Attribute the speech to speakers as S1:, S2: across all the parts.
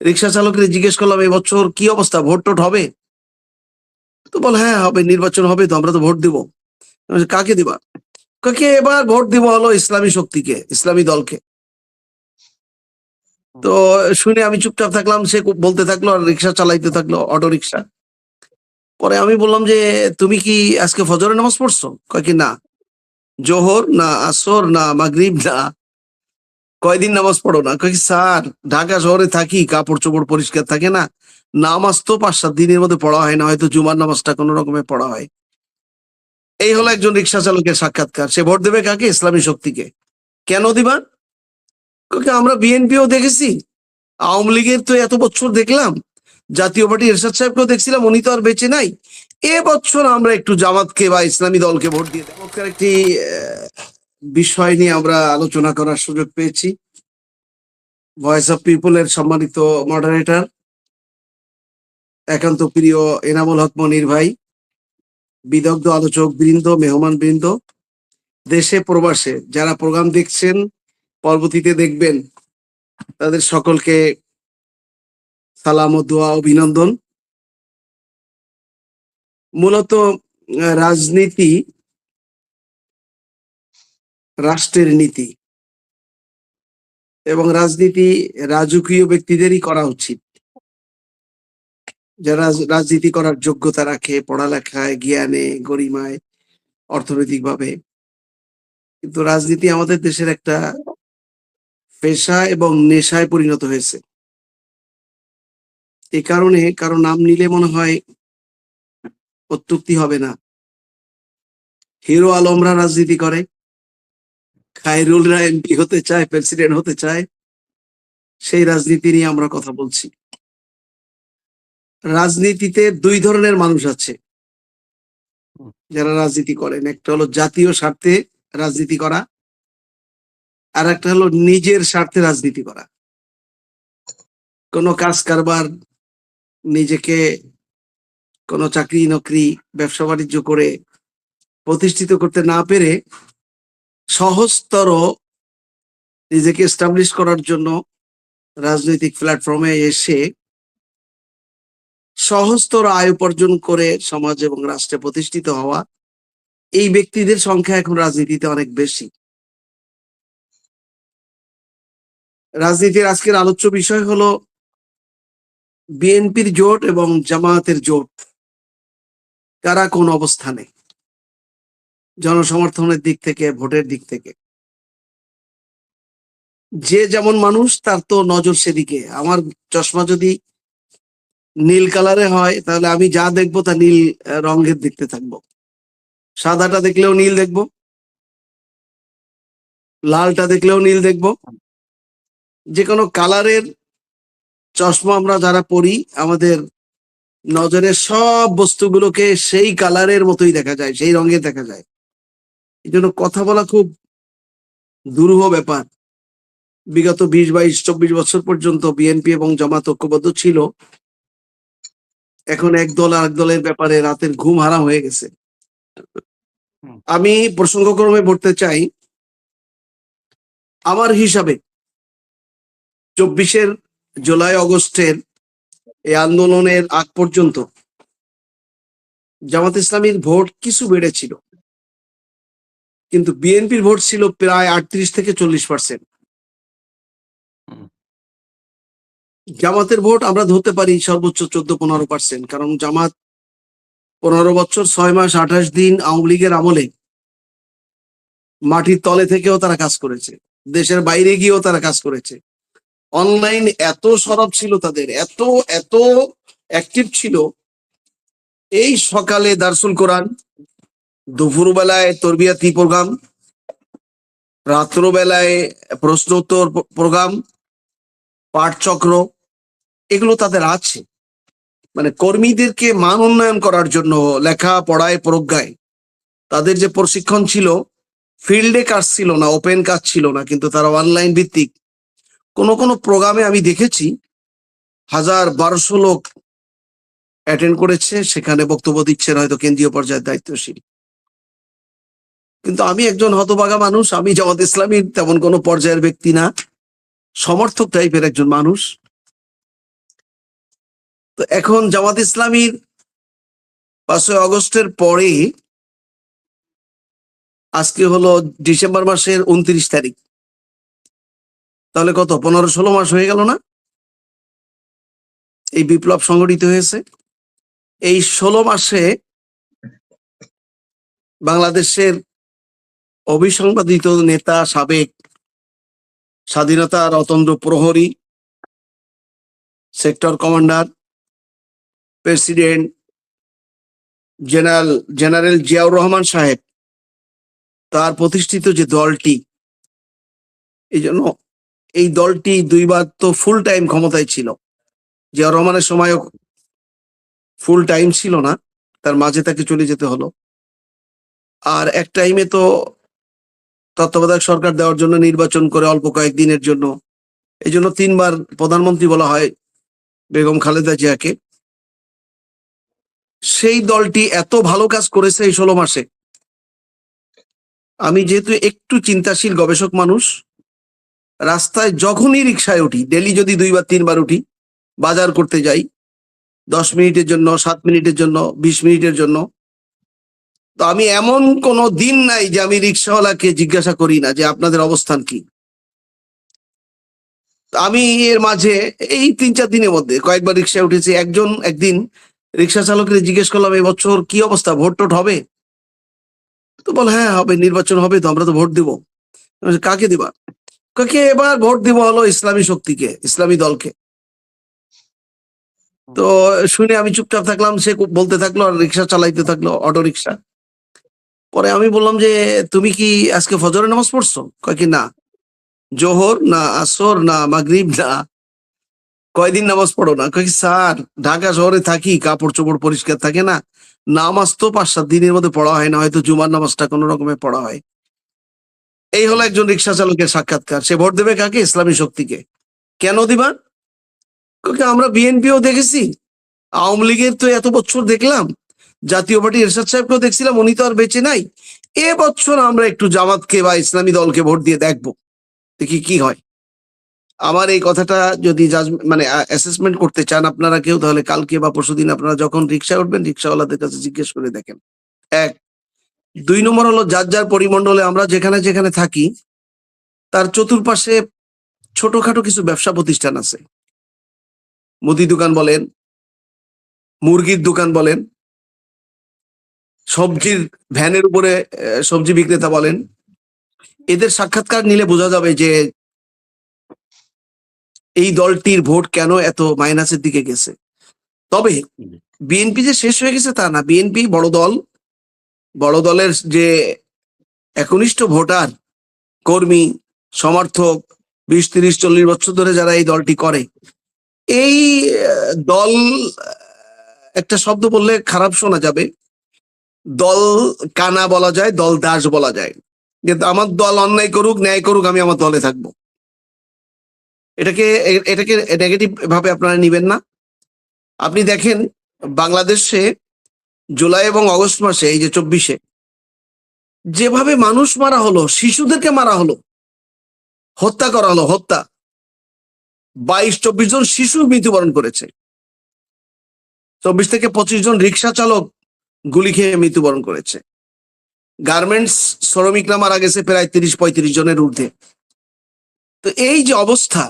S1: রিক্সা চালককে জিজ্ঞেস করলাম এবছর কি অবস্থা? ভোট টোট হবে? তো বল হ্যাঁ হবে নির্বাচন হবে তো আমরা তো ভোট দিব। কাকে দিবা? কাকে এবার ভোট দিব হলো ইসলামী শক্তিকে ইসলামী দলকে। তো শুনে আমি চুপচাপ থাকলাম সে বলতে থাকল আর রিক্সা চালাইতে থাকল অটো রিক্সা। পরে আমি বললাম যে তুমি কি আজকে ফজরের নামাজ পড়ছো? কয় কি না। জোহর না আসর না মাগরিব না কয়দিন নামাজ পড়ো না? কয় কি, স্যার, ঢাকা শহরে থাকি কাপড় চোপড় পরিষ্কার থাকে না। নামাজ তো পাঁচ সাত দিনের মধ্যে পড়া হয় না, হয়তো জুমার নামাজটা কোনো রকমে পড়া হয়। এই হলো একজন রিক্সা চালকের সাক্ষাৎকার। সে ভোট দেবে কাকে? ইসলামী শক্তিকে। কেন দিবা? আমরা বিএনপিও দেখেছি। আওয়ামী লীগের তো এত বছর দেখলাম। জাতীয় পার্টি এরশাদ সাহেবকেও দেখছিলাম, উনি তো আর বেঁচে নাই। এ বছর আমরা একটু জামাতকে বা ইসলামী দলকে ভোট দিয়ে দেব। একটি বিষয় নিয়ে আমরা আলোচনা করার সুযোগ পেয়েছি। ভয়েস অফ পিপলের সম্মানিত মডারেটর একান্ত প্রিয় এনামুল হক মনির ভাই, বিদগ্ধ আলোচক বৃন্দ, মেহমান বৃন্দ, দেশে প্রবাসে যারা প্রোগ্রাম দেখছেন, পরবর্তীতে দেখবেন, তাদের সকলকে সালাম ও দোয়া, অভিনন্দন। মূলত রাজনীতি রাষ্ট্রের নীতি এবং রাজনীতি রাজকীয় ব্যক্তিদেরই করা উচিত। যারা রাজনীতি করার যোগ্যতা রাখে, পড়ালেখায়, জ্ঞানে, গরিমায়, অর্থনৈতিকভাবে। কিন্তু রাজনীতি আমাদের দেশের একটা পেশা এবং নেশায় পরিণত হয়েছে। এ কারণে কারও নাম নিলে মনে হয় অত্যুক্তি হবে না। হিরো আলমরা রাজনীতি করে। খায়রুলরা এমপি হতে চায়, প্রেসিডেন্ট হতে চায়, সেই রাজনীতি নিয়ে আমরা কথা বলছি। রাজনীতিতে দুই ধরনের মানুষ আছে। যারা রাজনীতি করেন, একটা হলো জাতীয় স্বার্থে রাজনীতি করা, আর একটা হলো নিজের স্বার্থে রাজনীতি করা। কোনো কাজ কারবার, নিজেকে কোনো চাকরি নকরি ব্যবসা বাণিজ্য করে প্রতিষ্ঠিত করতে না পেরে সহজতর নিজেকে এস্টাবলিশ করার জন্য রাজনৈতিক প্ল্যাটফর্মে এসে সহজতর আয় উপার্জন করে সমাজ এবং রাষ্ট্রে প্রতিষ্ঠিত হওয়া, এই ব্যক্তিদের সংখ্যা এখন রাজনীতিতে অনেক বেশি। রাজনীতির আজকের আলোচ্য বিষয় হলো বিএনপির জোট এবং জামায়াতের জোট। কারা কোন অবস্থানে? জনসমর্থনের দিক থেকে, ভোটের দিক থেকে। যে যেমন মানুষ, তার তো নজর সেদিকে। আমার চশমা যদি নীল কালারে হয়, তাহলে আমি যা দেখব তা নীল রঙের দেখতে থাকব। সাদাটা দেখলেও নীল দেখব। লালটা দেখলেও নীল দেখব। যে কোনো কালারের চশমা আমরা যারা পরি, আমাদের নজরের সব বস্তুগুলোকে সেই কালারের মতোই দেখা যায়, সেই রঙের দেখা যায়। এই জন্য কথা বলা খুব দুরূহ ব্যাপার। বিগত বিশ বাইশ চব্বিশ বছর পর্যন্ত বিএনপি এবং জামাত ঐক্যবদ্ধ ছিল। এখন এক দল আর এক দলের ব্যাপারে রাতের ঘুম হারা হয়ে গেছে। আমি প্রসঙ্গক্রমে বলতে চাই আমার হিসাবে চব্বিশের জুলাই অগস্টের এই আন্দোলনের আগ পর্যন্ত জামাত ইসলামীর ভোট কিছু বেড়েছিল। কিন্তু বিএনপির ভোট ছিল প্রায় আটত্রিশ থেকে চল্লিশ পার্সেন্ট। জামাতের ভোট আমরা ধরতে পারি সর্বোচ্চ চোদ্দ পনেরো পার্সেন্ট কারণ জামাত পনেরো বছর ছয় মাস আঠাশ দিন আওয়ামী লীগের আমলে মাটির তলে থেকেও তারা কাজ করেছে দেশের বাইরে গিয়েও তারা কাজ করেছে। অনলাইন এত সরব ছিল তাদের এত এত অ্যাক্টিভ ছিল। এই সকালে দারসুল কোরআন দুপুর বেলায় তরবিয়াতি প্রোগ্রাম? রাত্রবেলায় প্রশ্ন উত্তর প্রোগ্রাম? পাঠচক্র এগুলো তাদের আছে। মানে কর্মীদেরকে মান উন্নয়ন করার জন্য লেখা, পড়ায়, প্রজ্ঞায়। তাদের যে প্রশিক্ষণ ছিল, ফিল্ডে কাজ ছিল না, ওপেন কাজ ছিল না, কিন্তু তারা অনলাইন ভিত্তিক। কোন কোন প্রোগ্রামে আমি দেখেছি, হাজার বারোশো লোক অ্যাটেন্ড করেছে, সেখানে বক্তব্য দিচ্ছেন হয়তো কেন্দ্রীয় পর্যায়ের দায়িত্বশীল। কিন্তু আমি একজন হতভাগা মানুষ, আমি জামাত ইসলামীর তেমন কোনো পর্যায়ের ব্যক্তি না, সমর্থক টাইপের একজন মানুষ। তো এখন জামাত ইসলামীর পাঁচই আগস্টের পরে, আজকে হলো ডিসেম্বর মাসের উনত্রিশ তারিখ। তাহলে কত, পনেরো ষোলো মাস হয়ে গেল না? এই বিপ্লব সংগঠিত হয়েছে। এই ষোলো মাসে বাংলাদেশের অবিসংবাদিত নেতা, সাবেক স্বাধীনতা রতন্দ্র প্রহরী, sector commander, president, general general Ziaur Rahman সাহেব তার প্রতিষ্ঠিত যে দলটি, এই জন্য এই দলটি দুইবার তো ফুল টাইম ক্ষমতায় ছিল। জিয়াউর রহমানের সময়ও ফুল টাইম ছিল না, তার মাঝে তাকে চলে যেতে হলো। আর এক টাইমে তো তত্ত্বাবধায়ক সরকার দেওয়ার জন্য নির্বাচন করে অল্প কয়েকদিনের জন্য। এই জন্য তিনবার প্রধানমন্ত্রী বলা হয় বেগম খালেদা জিয়াকে। সেই দলটি এত ভালো কাজ করেছে এই ষোলো মাসে। আমি যেহেতু একটু চিন্তাশীল গবেষক মানুষ, রাস্তায় যখনই রিক্সায় উঠি ডেলি যদি দুইবার, তিনবার উঠি, বাজার করতে যাই, দশ মিনিটের জন্য, সাত মিনিটের জন্য, বিশ মিনিটের জন্য তো আমি এমন কোনো দিন নাই যে আমি রিক্সাওয়ালাকে জিজ্ঞাসা করি না যে আপনাদের অবস্থান কি। আমি এর মাঝে এই তিন চার দিনের মধ্যে কয়েকবার রিক্সায় উঠেছি। একজন একদিন রিক্সা চালকের জিজ্ঞেস করলাম এই বছর কি অবস্থা? ভোট টোট হবে? তো বল হ্যাঁ হবে, নির্বাচন হবে, তো আমরা তো ভোট দিব। কাকে দিবা? কাকে এবার ভোট দিব হলো ইসলামী শক্তিকে, ইসলামী দলকে। তো শুনে আমি চুপচাপ থাকলাম, সে বলতে থাকল, আর রিক্সা চালাইতে থাকল, অটো রিক্সা। পরে আমি বললাম যে, তুমি কি আজকে ফজরের নামাজ পড়ছো? কয় কি, না। জোহর না আসর না মাগরিব না, কয়দিন নামাজ পড়ো না? কয় স্যার, ঢাকা শহরে থাকি কাপড় চোপড় পরিষ্কার থাকে না, নামাজ তো পাঁচ সাত দিনের মধ্যে পড়া হয় না, হয়তো জুমার নামাজটা কোনো রকমে পড়া হয়। এই হলো একজন রিক্সা চালকের সাক্ষাৎকার। সে ভোট দেবে কাকে? ইসলামী শক্তিকে। কেন দিবা? আমরা বিএনপিও দেখেছি। আওয়ামী লীগের তো এত বছর দেখলাম জাতীয় পার্টি এরশাদ সাহেবকেও দেখছিলাম, উনি তো আর বেঁচে নাই। এ বছর আমরা একটু জামাতকে বা ইসলামী দলকে ভোট দিয়ে দেখব, দেখি কি হয়। আমার এই কথাটা যদি মানে অ্যাসেসমেন্ট করতে চান আপনারা কেউ, তাহলে কালকে বা পরশুদিন আপনারা যখন রিক্সায় উঠবেন, রিক্সাওয়ালাদের কাছে জিজ্ঞেস করে দেখেন। এক, দুই নম্বর হলো যার যার পরিমণ্ডলে আমরা যেখানে যেখানে থাকি, তার চতুর্পাশে ছোটখাটো কিছু ব্যবসা প্রতিষ্ঠান আছে। মুদি দোকান বলেন, মুরগির দোকান বলেন সবজির ভ্যানের উপরে সবজি বিক্রেতা বলেন এদের সাক্ষাৎকার নিলে বোঝা যাবে যে এই দলটির ভোট কেন এত মাইনাসের দিকে গেছে। তবে বিএনপি যে শেষ হয়ে গেছে তা না। বিএনপি বড় দল বড় দলের যে একনিষ্ঠ ভোটার কর্মী সমর্থক বিশ তিরিশ চল্লিশ বছর ধরে যারা এই দলটি করে এই দল একটা শব্দ বললে খারাপ শোনা যাবে। দল কানা বলা যায়, দল দাস বলা যায়। কিন্তু আমার দল অন্যায় করুক, ন্যায় করুক, আমি আমার দলে থাকব। এটাকে এটাকে নেগেটিভ ভাবে আপনারা নিবেন না। আপনি দেখেন, বাংলাদেশে জুলাই এবং অগস্ট মাসে, এই যে চব্বিশে, যেভাবে মানুষ মারা হলো, শিশুদেরকে মারা হলো, হত্যা করা হলো, হত্যা। বাইশ, চব্বিশ জন শিশু মৃত্যুবরণ করেছে। চব্বিশ থেকে পঁচিশ জন রিক্সা চালক গুলি খেয়ে মৃত্যুবরণ করেছে। গার্মেন্টস শ্রমিকরা মারা গেছে প্রায় তিরিশ পঁয়ত্রিশ জনের ঊর্ধ্বে। তো এই যে অবস্থা,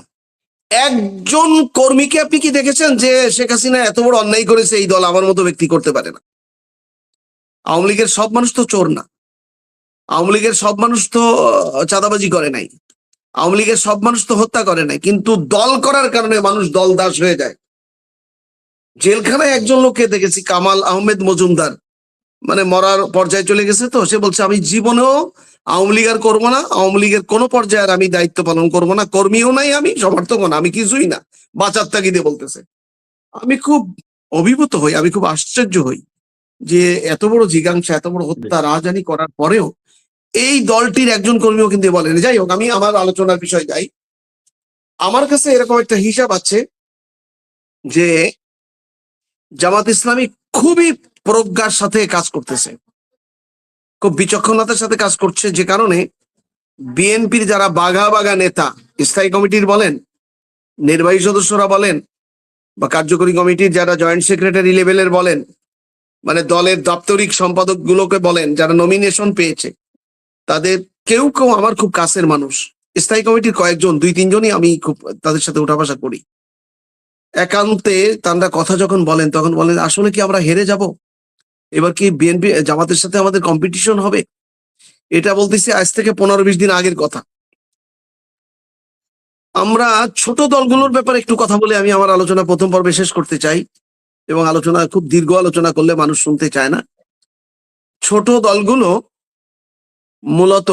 S1: একজন কর্মীকে আপনি কি দেখেছেন যে শেখ হাসিনা এত বড় অন্যায় করেছে এই দল আমার মতো ব্যক্তি করতে পারে না? আওয়ামী লীগের সব মানুষ তো চোর না। আওয়ামী লীগের সব মানুষ তো চাঁদাবাজি করে নাই। আওয়ামী লীগের সব মানুষ তো হত্যা করে নাই। কিন্তু দল করার কারণে মানুষ দল দাস হয়ে যায়। জেলখানায় একজন লোককে দেখেছি কামাল আহমেদ মজুমদার। মানে মরার পর্যায়ে চলে গেছে তো সে বলছে আমি জীবনেও আওয়ামী লীগ আর করব না আওয়ামী লীগের কোনো পর্যায়ে আর আমি দায়িত্ব পালন করব না কর্মীও নাই আমি সমর্থকও না আমি কিছুই না বাঁচার তাগিদে বলতেছে। আমি খুব অভিভূত হই আমি খুব আশ্চর্য হই যে এত বড় জিজ্ঞাসা এত বড় হত্যা রাজধানী করার পরেও এই দলটির একজন কর্মীও কিন্তু বলেন। যাই হোক আমি আমার আলোচনার বিষয় যাই। আমার কাছে এরকম একটা হিসাব আছে যে জামাত ইসলামী খুবই প্রজ্ঞার সাথে কাজ করতেছে। খুব বিচক্ষণতার সাথে কাজ করছে যে কারণে বিএনপির যারা বাঘা বাঘা নেতা, স্থায়ী কমিটির বলেন, নির্বাহী সদস্যরা বলেন, বা কার্যকরী কমিটির যারা জয়েন্ট সেক্রেটারি লেভেলের বলেন মানে দলের দাপ্তরিক সম্পাদক গুলোকে বলেন, যারা নমিনেশন পেয়েছে, তাদের কেউ কেউ আমার খুব কাছের মানুষ। স্থায়ী কমিটির কয়েকজন, দুই তিনজনই আমি খুব তাদের সাথে উঠা করি। একান্তে তারা কথা যখন বলেন, তখন বলেন, আসলে কি আমরা হেরে যাব? এবার কি বিএনপি জামাতের সাথে আমাদের কম্পিটিশন হবে? এটা বলতেছি আজ থেকে পনেরো বিশ দিন আগের কথা। আমরা ছোট দলগুলোর ব্যাপারে একটু কথা বলে আমি আমার আলোচনা প্রথম পর্বে শেষ করতে চাই এবং আলোচনা খুব দীর্ঘ আলোচনা করলে মানুষ শুনতে চায় না। ছোট দলগুলো মূলত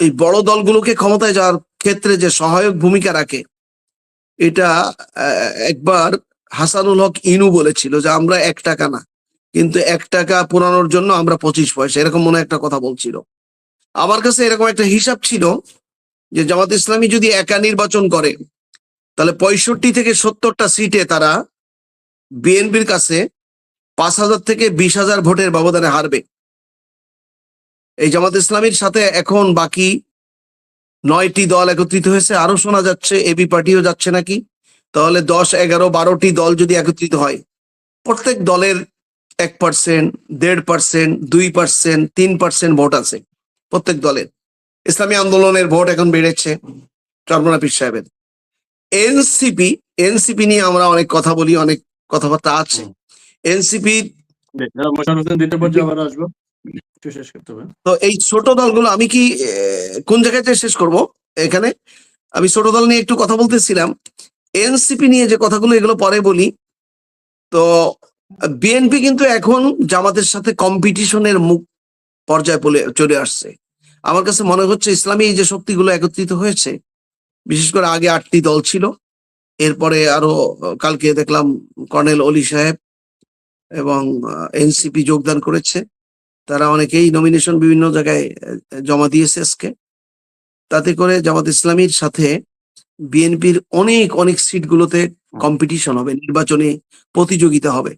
S1: এই বড় দলগুলোকে ক্ষমতায় যাওয়ার ক্ষেত্রে যে সহায়ক ভূমিকা রাখে এটা একবার হাসানুল হক ইনু বলেছিল যে আমরা এক টাকা না, কিন্তু এক টাকা পুরানোর জন্য আমরা পঁচিশ পয়সা, এরকম মনে একটা কথা বলছিল। আমার কাছে এরকম একটা হিসাব ছিল যে জামাত ইসলামী যদি একা নির্বাচন করে, তাহলে পঁয়ষট্টি থেকে সত্তরটা সিটে তারা বিএনপির কাছে পাঁচ হাজার থেকে বিশ হাজার ভোটের ব্যবধানে হারবে। এই জামাত ইসলামীর সাথে এখন বাকি নয়টি দল একত্রিত হয়েছে। আরও শোনা যাচ্ছে এবি পার্টিও যাচ্ছে নাকি? তাহলে দশ এগারো বারোটি দল যদি একত্রিত হয় প্রত্যেক দলের এক পার্সেন্ট দেড় পার্সেন্ট দুই পার্সেন্ট তিন পার্সেন্ট ভোট আছে প্রত্যেক দলের। ইসলামী আন্দোলনের ভোট এখন বেড়েছে চর্মনা পীর সাহেবের এনসিপি এনসিপি নিয়ে আমরা অনেক কথা বলি অনেক কথাবার্তা আছে। এনসিপি
S2: মোশাররফ পর্যায়ে আবার আসব। একটু শেষ করতে হবে।
S1: তো এই ছোট দলগুলো আমি কি কোন জায়গায় যে শেষ করব? এখানে? আমি ছোট দল নিয়ে একটু কথা বলতেছিলাম। এনসিপি নিয়ে যে কথাগুলো, এগুলো পরে বলি। তো বিএনপি কিন্তু এখন জামাতের সাথে কম্পিটিশনের মুখ পর্যায়ে বলে, চলে আসছে। আমার কাছে মনে হচ্ছে ইসলামী এই যে শক্তিগুলো একত্রিত হয়েছে, বিশেষ করে আগে আটটি দল ছিল, এরপরে আরও কালকে দেখলাম কর্নেল অলি সাহেব এবং এনসিপি যোগদান করেছে। তারা অনেকেই নমিনেশন বিভিন্ন জায়গায় জমা দিয়েছে আজকে। তাতে করে জামাত ইসলামীর সাথে বিএনপির অনেক অনেক সিটগুলোতে কম্পিটিশন হবে, নির্বাচনে প্রতিযোগিতা হবে।